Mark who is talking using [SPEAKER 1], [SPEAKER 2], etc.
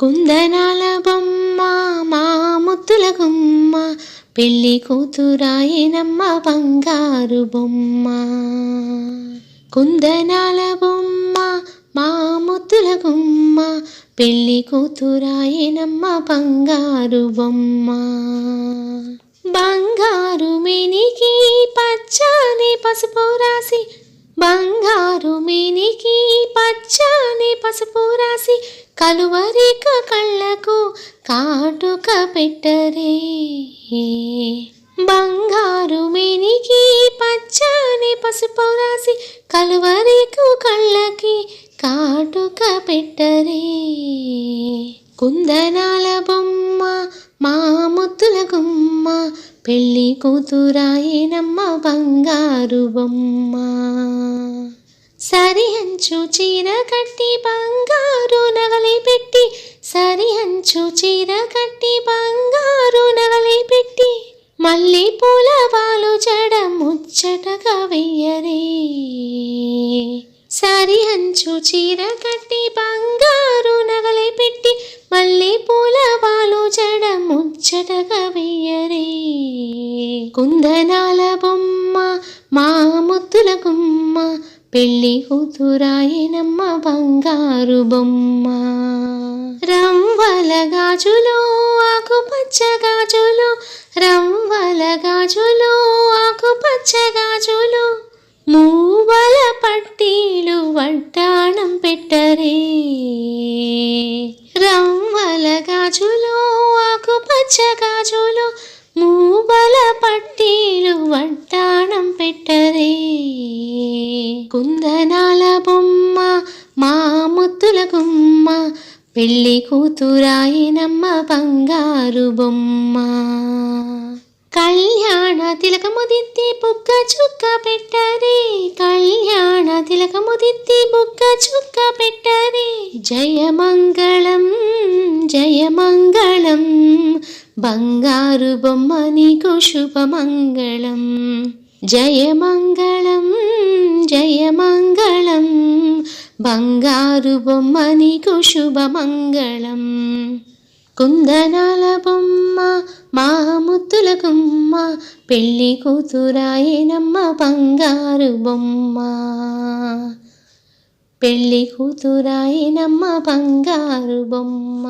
[SPEAKER 1] కుందనాల బొమ్మ మా ముద్దుల గుమ్మ పెళ్ళి కూతురాయినమ్మ బంగారు బొమ్మ. కుందనాల బొమ్మ మా ముద్దుల గుమ్మ పెళ్ళి కూతురాయినమ్మ బంగారు బొమ్మ. బంగారు మినికి పచ్చని పసుపు రాసి బంగారు మినికి పచ్చని పసుపు కలువరిక కళ్ళకు కాటుక పెట్టరే. బంగారు మినికి పచ్చని పసుపు రాసి కలువరికు కళ్ళకి కాటుక పెట్టరే. కుందనాల బొమ్మ మా ముద్దుల గుమ్మ పెళ్ళి కూతురాయినమ్మ బంగారు బొమ్మ. సరి అంచు చీర కట్టి బంగారు నగలి పెట్టి సరి అంచు చీర కట్టి బంగారు నగలి పెట్టి మళ్ళీ పూల వాలు జడ ముచ్చటగా వెయ్యరే సరి అంచు చీర కట్టి బంగారు నగలి పెట్టి మళ్ళీ పూల వాలు జడ ముచ్చటగా వెయ్యరే కుందనాల బొమ్మ మా ముద్దులకు పెళ్ళి కూతురాయనమ్మ బంగారు బొమ్మ. రంవల గాజులు ఆకుపచ్చ గాజులు రంవల గాజులు ఆకుపచ్చ గాజులు. మూవల పట్టీలు వడ్డాణం పెట్టరే. రంవల గాజులు ఆకుపచ్చ గాజులు మూవల కుందనాల బొమ్మ మా ముద్దుల గుమ్మ పెళ్ళి కూతురాయినమ్మ బంగారు బొమ్మ. కళ్యాణ తిలకముదిత్తి బుగ్గ చుక్క పెట్టరే కళ్యాణ తిలకముదిత్తి బుగ్గ చుక్క పెట్టరే. జయమంగళం జయమంగళం బంగారు బొమ్మ నీకు శుభమంగళం జయమంగళం జయమంగళం. బంగారు బొమ్మ నీకు శుభమంగళం కుందనాల బొమ్మ మా ముద్దుల పెళ్ళి కూతురాయనమ్మ బంగారు బొమ్మ. పెళ్ళి కూతురాయనమ్మ బంగారు బొమ్మ.